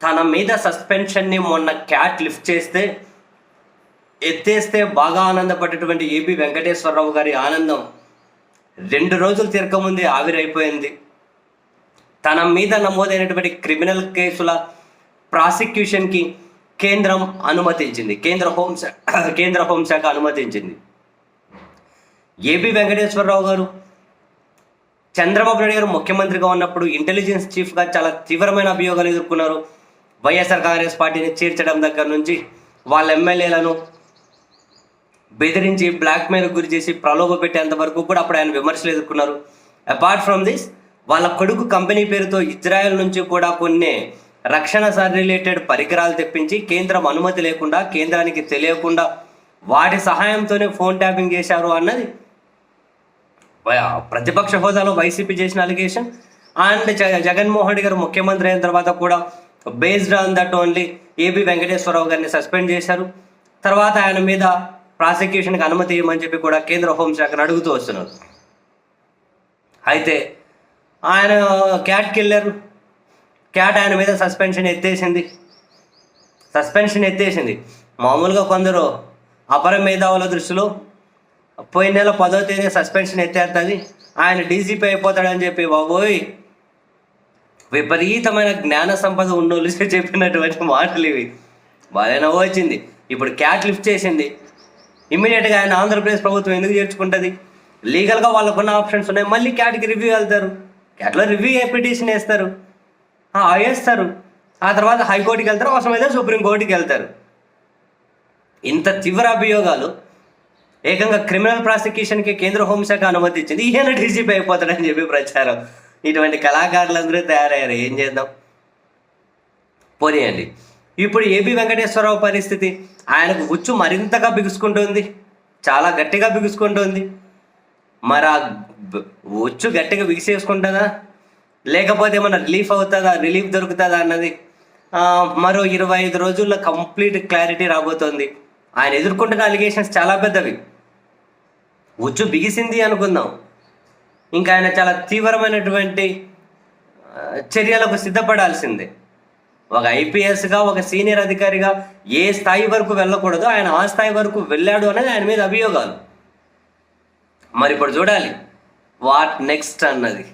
తన మీద సస్పెన్షన్ని మొన్న క్యాట్ లిఫ్ట్ చేస్తే ఎత్తేస్తే బాగా ఆనందపడేటువంటి ఏబి వెంకటేశ్వరరావు గారి ఆనందం రెండు రోజులు తిరగముందే ఆవిరైపోయింది. తన మీద నమోదైనటువంటి క్రిమినల్ కేసుల ప్రాసిక్యూషన్కి కేంద్రం అనుమతించింది. కేంద్ర హోంశాఖ కేంద్ర హోంశాఖ అనుమతించింది. ఏబి వెంకటేశ్వరరావు గారు చంద్రబాబు నాయుడు గారు ముఖ్యమంత్రిగా ఉన్నప్పుడు ఇంటెలిజెన్స్ చీఫ్గా చాలా తీవ్రమైన అభియోగాలు ఎదుర్కొన్నారు. వైఎస్ఆర్ కాంగ్రెస్ పార్టీని చేర్చడం దగ్గర నుంచి వాళ్ళ ఎమ్మెల్యేలను బెదిరించి బ్లాక్మెయిల్ గురి చేసి ప్రలోభ పెట్టేంత వరకు కూడా అప్పుడు ఆయన విమర్శలు ఎదుర్కొన్నారు. అపార్ట్ ఫ్రమ్ దిస్ వాళ్ళ కొడుకు కంపెనీ పేరుతో ఇజ్రాయెల్ నుంచి కూడా కొన్ని రక్షణ రిలేటెడ్ పరికరాలు తెప్పించి కేంద్రం అనుమతి లేకుండా కేంద్రానికి తెలియకుండా వాటి సహాయంతోనే ఫోన్ ట్యాపింగ్ చేశారు అన్నది ప్రతిపక్ష హోదాలో వైసీపీ చేసిన అలిగేషన్ అండ్ జగన్మోహన్ రెడ్డి గారు ముఖ్యమంత్రి అయిన తర్వాత కూడా based on that only A B Venkateswararao గారిని సస్పెండ్ చేశారు. తర్వాత ఆయన మీద ప్రాసిక్యూషన్కి అనుమతి ఇవ్వమని చెప్పి కూడా కేంద్ర హోంశాఖను అడుగుతూ వస్తున్నారు. అయితే ఆయన క్యాట్కి వెళ్ళారు. క్యాట్ ఆయన మీద సస్పెన్షన్ ఎత్తేసింది. సస్పెన్షన్ ఎత్తేసింది. మామూలుగా కొందరు అపర మేధావుల దృష్టిలో పోయిన నెల పదో తేదీ సస్పెన్షన్ ఎత్తేస్తుంది. ఆయన డీజీపీ అయిపోతాడని చెప్పి బాబోయ్ విపరీతమైన జ్ఞాన సంపద ఉన్నోళ్ళు చెప్పినటువంటి మాటలు ఇవి. బాగా నవ్వు వచ్చింది. ఇప్పుడు క్యాట్ లిఫ్ట్ చేసింది. ఇమ్మీడియట్గా ఆయన ఆంధ్రప్రదేశ్ ప్రభుత్వం ఎందుకు చేర్చుకుంటుంది? లీగల్గా వాళ్ళకున్న ఆప్షన్స్ ఉన్నాయి. మళ్ళీ క్యాట్కి రివ్యూ వెళ్తారు. క్యాట్లో రివ్యూ పిటిషన్ వేస్తారు. ఆ, వేస్తారు. ఆ తర్వాత హైకోర్టుకి వెళ్తారు. అవసరమైతే సుప్రీంకోర్టుకి వెళ్తారు. ఇంత తీవ్ర అభియోగాలు ఏకంగా క్రిమినల్ ప్రాసిక్యూషన్కి కేంద్ర హోంశాఖ అనుమతి ఇచ్చింది. ఈయన డీజీపీ అయిపోతాడని చెప్పి ప్రచారం. ఇటువంటి కళాకారులందరూ తయారయ్యారు. ఏం చేద్దాం? పోనీయండి. ఇప్పుడు ఏపీ వెంకటేశ్వరరావు పరిస్థితి? ఆయనకు ఉచ్చు మరింతగా బిగుసుకుంటుంది. చాలా గట్టిగా బిగుసుకుంటుంది. మరి ఆ ఉచ్చు గట్టిగా బిగిసేసుకుంటుందా? లేకపోతే ఏమన్నా రిలీఫ్ అవుతుందా? రిలీఫ్ దొరుకుతుందా అన్నది? మరో ఇరవై ఐదు రోజుల్లో కంప్లీట్ క్లారిటీ రాబోతోంది. ఆయన ఎదుర్కొంటున్న అలిగేషన్స్ చాలా పెద్దవి. ఉచ్చు బిగిసింది అనుకుందాం. ఇంకా ఆయన చాలా తీవ్రమైనటువంటి చర్యలకు సిద్ధపడాల్సిందే. ఒక ఐపీఎస్గా ఒక సీనియర్ అధికారిగా ఏ స్థాయి వరకు వెళ్ళకూడదు ఆయన ఆ స్థాయి వరకు వెళ్ళాడు అనేది ఆయన మీద అభియోగాలు. మరి ఇప్పుడు చూడాలి. వాట్ నెక్స్ట్ అన్నది.